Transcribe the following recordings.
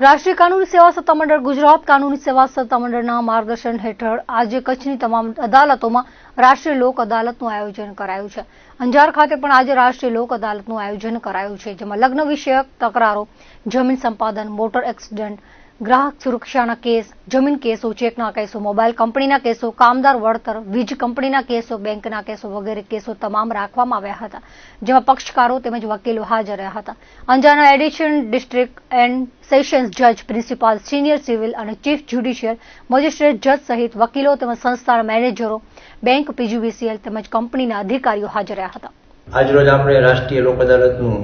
રાષ્ટ્રીય કાનૂની સેવા સત્તામંડળ ગુજરાત કાનૂની સેવા સત્તામંડળના માર્ગદર્શન હેઠળ આજે કચ્છની તમામ અદાલતોમાં રાષ્ટ્રીય લોક અદાલતનું આયોજન કરાયું છે. અંજાર ખાતે પણ આજે રાષ્ટ્રીય લોક અદાલતનું આયોજન કરાયું છે, જેમાં લગ્ન વિષયક તકરારો, જમીન સંપાદન, મોટર એક્સિડન્ટ ગ્રાહક સુરક્ષાના કેસ, જમીન કેસો, ચેકના કેસો, મોબાઈલ કંપનીના કેસો, કામદાર, વળતર, વીજ કંપનીના કેસો, બેંકના કેસો વગેરે કેસો તમામ રાખવામાં આવ્યા હતા, જેમાં પક્ષકારો તેમજ વકીલો હાજર રહ્યા હતા. અંજારના એડિશન ડિસ્ટ્રિક્ટ એન્ડ સેશન્સ જજ, પ્રિન્સિપાલ, સિનિયર સિવિલ અને ચીફ જ્યુડિશિયલ મેજિસ્ટ્રેટ જજ સહિત વકીલો તેમજ સંસ્થાના મેનેજરો, બેંક પીજીવીસીએલ તેમજ કંપનીના અધિકારીઓ હાજર રહ્યા હતા. આજરોજ આપણે રાષ્ટ્રીય લોક અદાલતનું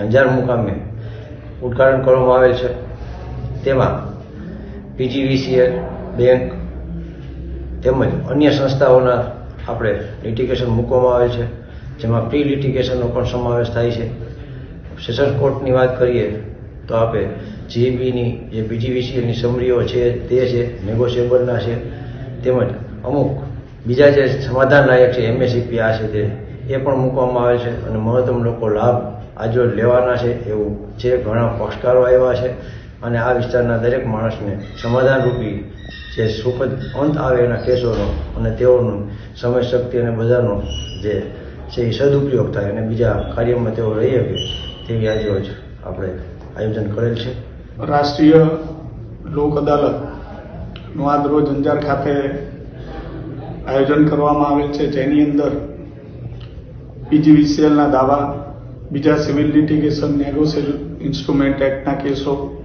અંજાર મુકામે ઉદઘાટન કરવામાં આવેલ છે. તેમાં પીજીવીસીએલ બેંક તેમજ અન્ય સંસ્થાઓના આપણે લિટિગેશન મૂકવામાં આવે છે, જેમાં પ્રી લિટિગેશનનો પણ સમાવેશ થાય છે. સેશન્સ કોર્ટની વાત કરીએ, તો આપણે જીબીની જે પીજીવીસીએલની સમરીઓ છે, તે છે નેગોશિયેબલના છે. તેમજ અમુક બીજા જે સમાધાન લાયક છે એમએસીપી આ છે તે, એ પણ મૂકવામાં આવે છે અને મહત્તમ લોકો લાભ આજરોજ લેવાના છે એવું છે ઘણા પક્ષકારો આવ્યા છે. અને આ વિસ્તારના દરેક માણસને સમાધાનરૂપી જે સુખદ અંત આવે એના કેસોનો અને તેઓનું સમય, શક્તિ અને બધાનો જે છે એ સદુપયોગ થાય અને બીજા કાર્યમાં તેઓ રહી શકે તેવી આજરોજ આપણે આયોજન કરેલ છે. રાષ્ટ્રીય લોક અદાલતનું આજ રોજ અંજાર ખાતે આયોજન કરવામાં આવેલ છે, જેની અંદર પીજીવીસીએલના દાવા, બીજા સિવિલ લિટિગેશન, નેગોશિયલ ઇન્સ્ટ્રુમેન્ટ એક્ટના કેસો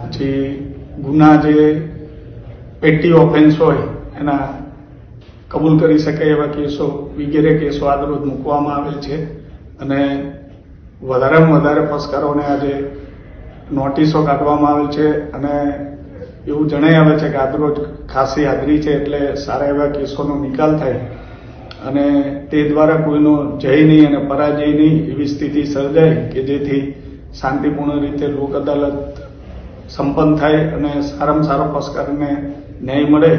પછી ગુના જે પેટી ઓફેન્સ હોય, એના કબૂલ કરી શકે એવા કેસો, વગેરે કેસો આદરોજ મૂકવામાં આવેલ છે. અને વધારેમાં વધારે પક્ષકારોને આજે નોટિસો કાઢવામાં આવે છે અને એવું જણાઈ આવે છે કે આદરોજ ખાસી હાજરી છે એટલે સારા એવા કેસોનો નિકાલ થાય. અને તે દ્વારા કોઈનો જય નહીં અને પરાજય નહીં એવી સ્થિતિ સર્જાય કે જેથી શાંતિપૂર્ણ રીતે લોક અદાલત સંપન્ન થાય અને સારામાં સારો પક્ષકારને ન્યાય મળે